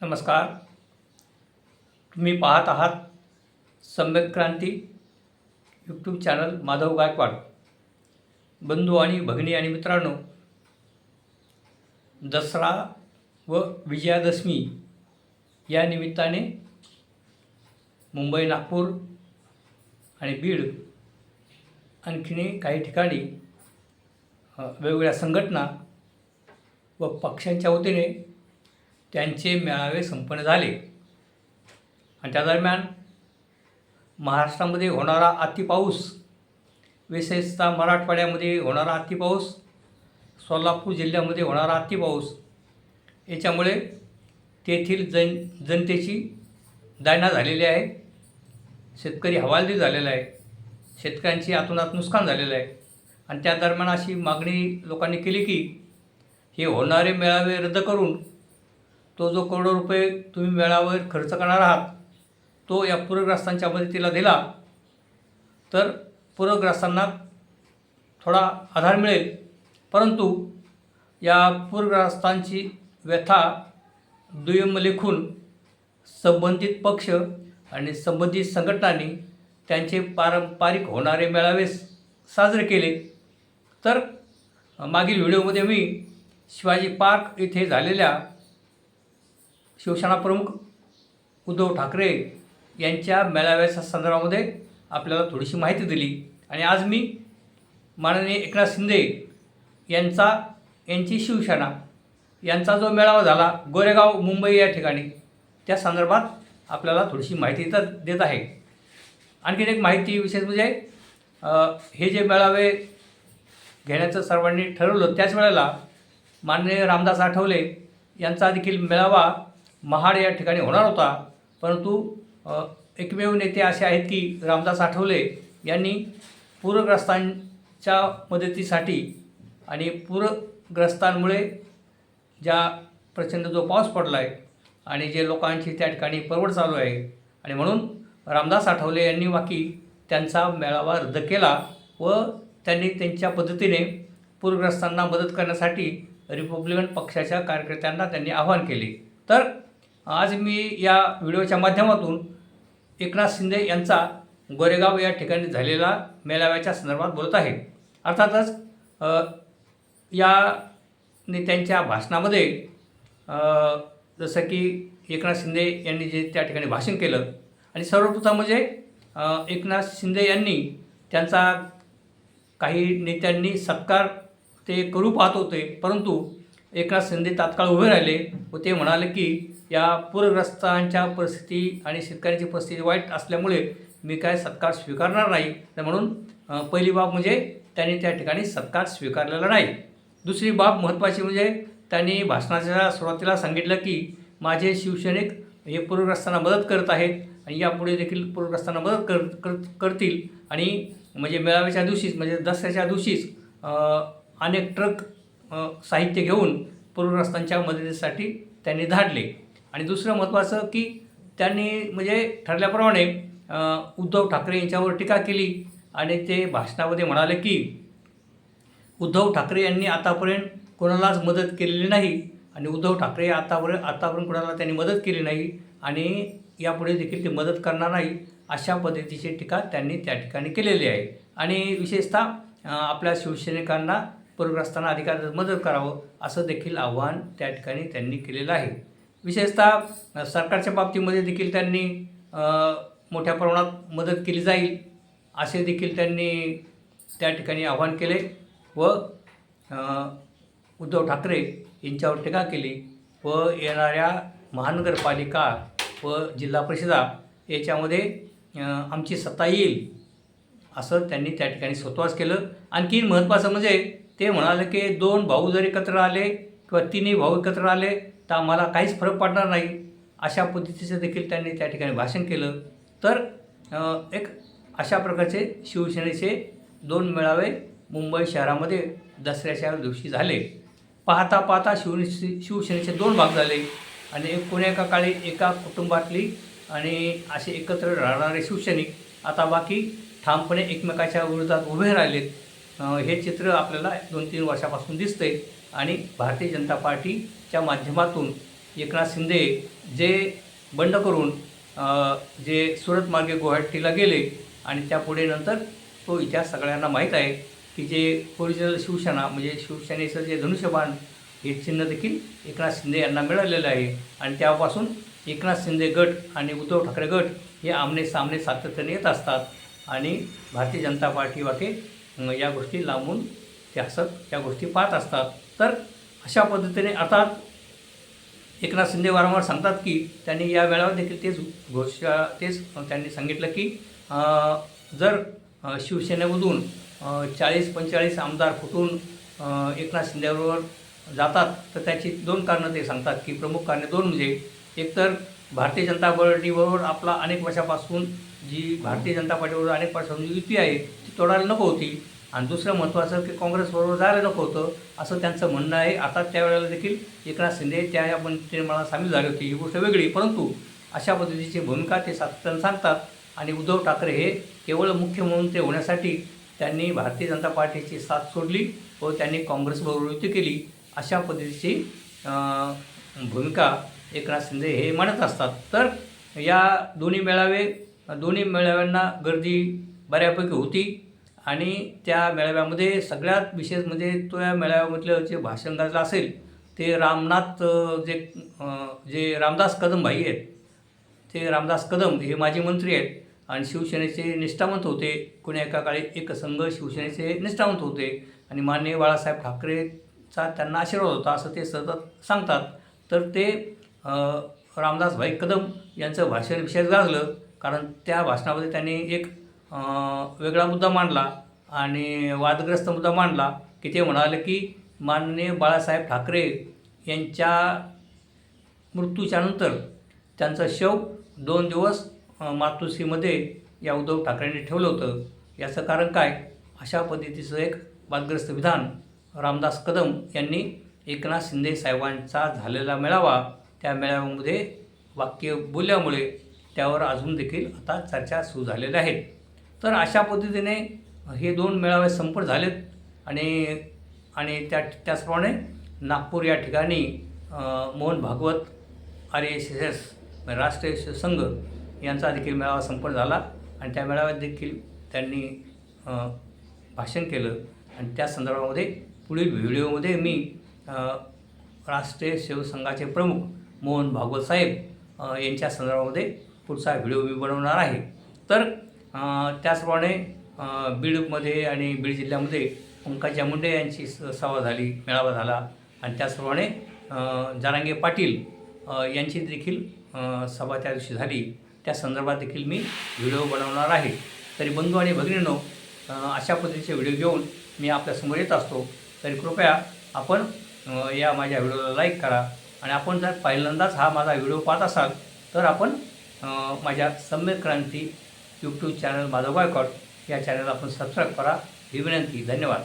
नमस्कार. तुम्ही पाहत आहात सम्यक क्रांती यूट्यूब चॅनल माधव गायकवाड. बंधू आणि भगिनी आणि मित्रांनो दसरा व विजयादशमी या निमित्ताने मुंबई नागपूर आणि बीड आणखीनही काही ठिकाणी वेगवेगळ्या संघटना व पक्षांच्या वतीने त्यांचे मेळावे संपन्न झाले. आणि त्या दरम्यान महाराष्ट्रामध्ये होणारा अतिपाऊस विशेषतः मराठवाड्यामध्ये होणारा अतिपाऊस सोलापूर जिल्ह्यामध्ये होणारा अतिपाऊस याच्यामुळे तेथील जन जनतेची दायना झालेली आहे. शेतकरी हवालदिल झालेला आहे. शेतकऱ्यांची आतोनात नुकसान झालेलं आहे. आणि त्या दरम्यान अशी मागणी लोकांनी केली की हे होणारे मेळावे रद्द करून तो जो करोडो रुपये तुम्ही मेळावर खर्च करणार आहात तो या पूरग्रस्तांच्या मदतीला दिला तर पूरग्रस्तांना थोडा आधार मिळेल. परंतु या पूरग्रस्तांची व्यथा दुय्यम लेखून संबंधित पक्ष आणि संबंधित संघटनांनी त्यांचे पारंपरिक होणारे मेळावे साजरे केले. तर मागील व्हिडिओमध्ये मी शिवाजी पार्क येथे झालेल्या शिवसेना प्रमुख उद्धव ठाकरे यांच्या मेळाव्याच्या संदर्भामध्ये आपल्याला थोडीशी माहिती दिली. आणि आज मी माननीय एकनाथ शिंदे यांचा यांची शिवसेना यांचा जो मेळावा झाला गोरेगाव मुंबई या ठिकाणी त्या संदर्भात आपल्याला थोडीशी माहिती तर देत आहे. आणखीन एक माहिती विशेष म्हणजे हे जे मेळावे घेण्याचं सर्वांनी ठरवलं त्याच वेळेला माननीय रामदास आठवले यांचा देखील मेळावा महाड या ठिकाणी होणार होता. परंतु एकमेव नेते असे आहेत की रामदास आठवले यांनी पूरग्रस्तांच्या मदतीसाठी आणि पूरग्रस्तांमुळे ज्या प्रचंड जो पाऊस पडला आहे आणि जे लोकांची त्या ठिकाणी परवड चालू आहे आणि म्हणून रामदास आठवले यांनी वाकी त्यांचा मेळावा रद्द केला व त्यांनी त्यांच्या पद्धतीने पूरग्रस्तांना मदत करण्यासाठी रिपब्लिकन पक्षाच्या कार्यकर्त्यांना त्यांनी आवाहन केले. तर आज मी या व्हिडिओच्या माध्यमातून एकनाथ शिंदे यांचा गोरेगाव या ठिकाणी झालेला मेळाव्याच्या संदर्भात बोलत आहे. अर्थातच या नेत्यांच्या भाषणामध्ये जसं की एकनाथ शिंदे यांनी जे त्या ठिकाणी भाषण केलं आणि सर्वप्रथम म्हणजे एकनाथ शिंदे यांनी त्यांचा काही नेत्यांनी सत्कार ते करू पाहत होते परंतु एकनाथ शिंदे तात्काळ उभे राहिले व ते म्हणाले की या पूरग्रस्तांच्या परिस्थिती आणि शेतकऱ्यांची परिस्थिती वाईट असल्यामुळे मी काय सत्कार स्वीकारणार नाही. तर म्हणून पहिली बाब म्हणजे त्यांनी त्या ठिकाणी सत्कार स्वीकारलेला नाही. दुसरी बाब महत्त्वाची म्हणजे त्यांनी भाषणाच्या सुरुवातीला सांगितलं की माझे शिवसैनिक हे पूरग्रस्तांना मदत करत आहेत आणि यापुढे देखील पूरग्रस्तांना मदत कर कर करतील. आणि म्हणजे मेळाव्याच्या दिवशीच म्हणजे दसऱ्याच्या दिवशीच अनेक ट्रक साहित्य घेऊन पूरग्रस्तांच्या मदतीसाठी त्यांनी धाडले. आणि दुसरं महत्त्वाचं की त्यांनी म्हणजे ठरल्याप्रमाणे उद्धव ठाकरे यांच्यावर टीका केली आणि ते भाषणामध्ये म्हणाले की उद्धव ठाकरे यांनी आतापर्यंत कोणालाच मदत केलेली नाही आणि उद्धव ठाकरे आतापर्यंत आतापर्यंत कोणाला त्यांनी मदत केली नाही आणि यापुढे देखील ते मदत करणार नाही अशा पद्धतीची टीका त्यांनी त्या ठिकाणी केलेली आहे. आणि विशेषतः आपल्या शिवसैनिकांना पूरग्रस्तांना अधिकारात मदत करावं असं देखील आव्हान त्या ठिकाणी त्यांनी केलेलं आहे. विशेषतः सरकारच्या बाबतीमध्ये देखील त्यांनी मोठ्या प्रमाणात मदत केली जाईल असे देखील त्यांनी त्या ठिकाणी आव्हान केले व उद्धव ठाकरे यांच्यावर टीका केली व येणाऱ्या महानगरपालिका व जिल्हा परिषदा याच्यामध्ये आमची सत्ता येईल असं त्यांनी त्या ठिकाणी स्वतःच केलं. आणखी महत्त्वाचं म्हणजे ते म्हणाले की दोन भाऊ जर एकत्र आले किंवा तिन्ही भाऊ एकत्र आले तर आम्हाला काहीच फरक पडणार नाही. अशा पद्धतीचं देखील त्यांनी त्या ठिकाणी भाषण केलं. तर एक अशा प्रकारचे शिवसेनेचे दोन मेळावे मुंबई शहरामध्ये दसऱ्याच्या दिवशी झाले. पाहता पाहता शिव शिवसेनेचे दोन भाग झाले आणि एक कोण्या एका काळी एका कुटुंबातली आणि असे एकत्र राहणारे शिवसैनिक आता बाकी ठामपणे एकमेकाच्या विरोधात उभे राहिलेत. हे चित्र आपल्याला दोन तीन वर्षापासून दिसतंय. आणि भारतीय जनता पार्टीच्या माध्यमातून एकनाथ शिंदे जे बंड करून जे सुरत मार्गे गुवाहाटीला गेले आणि त्यापुढे नंतर तो इतिहास सगळ्यांना माहीत आहे की जे ओरिजिनल शिवसेना म्हणजे शिवसेनेचं जे धनुष्यबाण हे चिन्ह देखील एकनाथ शिंदे यांना मिळालेलं आहे. आणि त्यापासून एकनाथ शिंदे गट आणि उद्धव ठाकरे गट हे आमने सामने सातत्याने येत असतात. आणि भारतीय जनता पार्टी वाटे या गोष्टी लांबून ते हसत या गोष्टी पाहत असतात. तर अशा पद्धतीने अर्थात एकनाथ शिंदे वारंवार सांगतात की त्यांनी या वेळावर देखील तेच घोषा तेच त्यांनी सांगितलं की जर शिवसेनेमधून चाळीस पंचेचाळीस आमदार फुटून एकनाथ शिंदेबरोबर जातात तर त्याची दोन कारणं ते सांगतात की प्रमुख कारणे दोन म्हणजे एकतर भारतीय जनता पार्टीबरोबर आपला अनेक वर्षापासून जी भारतीय जनता पार्टीबरोबर अनेक वर्षापासून युती आहे ती तोडायला नको होती. आणि दुसरं महत्त्वाचं की काँग्रेसबरोबर जायला नको होतं असं त्यांचं म्हणणं आहे. आता त्यावेळेला देखील एकनाथ शिंदे त्या या मंत्रिमंडळात सामील झाले होते. ही गोष्ट वेगळी. परंतु अशा पद्धतीची भूमिका ते सातत्यानं सांगतात आणि उद्धव ठाकरे हे केवळ मुख्यमंत्री होण्यासाठी त्यांनी भारतीय जनता पार्टीची साथ सोडली व त्यांनी काँग्रेसबरोबर युती केली. अशा पद्धतीची भूमिका एकनाथ शिंदे म्हणजे हे म्हणत असतात. तर या दोन्ही मेळावे दोन्ही मेळाव्यांना गर्दी बऱ्यापैकी होती आणि त्या मेळाव्यामध्ये सगळ्यात विशेष म्हणजे तो या मेळाव्यामधलं जे भाषण गाजलं असेल ते रामनाथ जे जे रामदास कदम भाई आहेत ते रामदास कदम हे माजी मंत्री आहेत आणि शिवसेनेचे निष्ठावंत होते. कोणी एका काळी एकसंघ शिवसेनेचे निष्ठावंत होते आणि माननीय बाळासाहेब ठाकरेचा त्यांना आशीर्वाद होता असं ते सतत सांगतात. तर ते रामदासभाई कदम यांचं भाषण विशेष गाजलं कारण त्या भाषणामध्ये त्यांनी एक वेगळा मुद्दा मांडला आणि वादग्रस्त मुद्दा मांडला की ते म्हणाले की माननीय बाळासाहेब ठाकरे यांच्या मृत्यूच्या नंतर त्यांचं शव दोन दिवस मातुश्रीमध्ये मातोश्रीमध्ये या उद्धव ठाकरेंनी ठेवलं होतं. याचं कारण काय? अशा पद्धतीचं एक वादग्रस्त विधान रामदास कदम यांनी एकनाथ शिंदे साहेबांचा झालेला मेळावा त्या मेळाव्यामध्ये वाक्य बोलल्यामुळे त्यावर अजून देखील आता चर्चा सुरू झालेल्या आहेत तर अशा पद्धतीने हे दोन मेळावे संपन्न झालेत आणि आणि त्या त्याचप्रमाणे नागपूर या ठिकाणी Mohan Bhagwat R S S S Rashtriya Sangh यांचा देखील मेळावा संपन्न झाला आणि त्या मेळाव्यात देखील त्यांनी भाषण केलं. आणि त्या संदर्भामध्ये पुढील व्हिडिओमध्ये मी राष्ट्रीय शिवसंघाचे प्रमुख मोहन भागवत साहेब यांच्या संदर्भामध्ये पुढचा व्हिडिओ मी बनवणार आहे. तर त्याचप्रमाणे बीडमध्ये आणि बीड जिल्ह्यामध्ये पंकजा मुंडे यांची स- सभा झाली मेळावा झाला. आणि त्याचप्रमाणे जारांगे पाटील यांची देखील सभा त्या दिवशी झाली. त्या संदर्भात देखील मी व्हिडिओ बनवणार आहे. तरी बंधू आणि भगिनींनो अशा पद्धतीचे व्हिडिओ घेऊन मी आपल्यासमोर येत असतो. तरी कृपया आपण या माझ्या व्हिडिओला लाईक करा. आणि आपण जर पहिल्यांदाच हा माझा व्हिडिओ पाहत असाल तर आपण माझ्या सम्यक क्रांती यूट्यूब चॅनल माधव गायकॉट या चॅनलला आपण सबस्क्राईब करा. ही विनंती. धन्यवाद.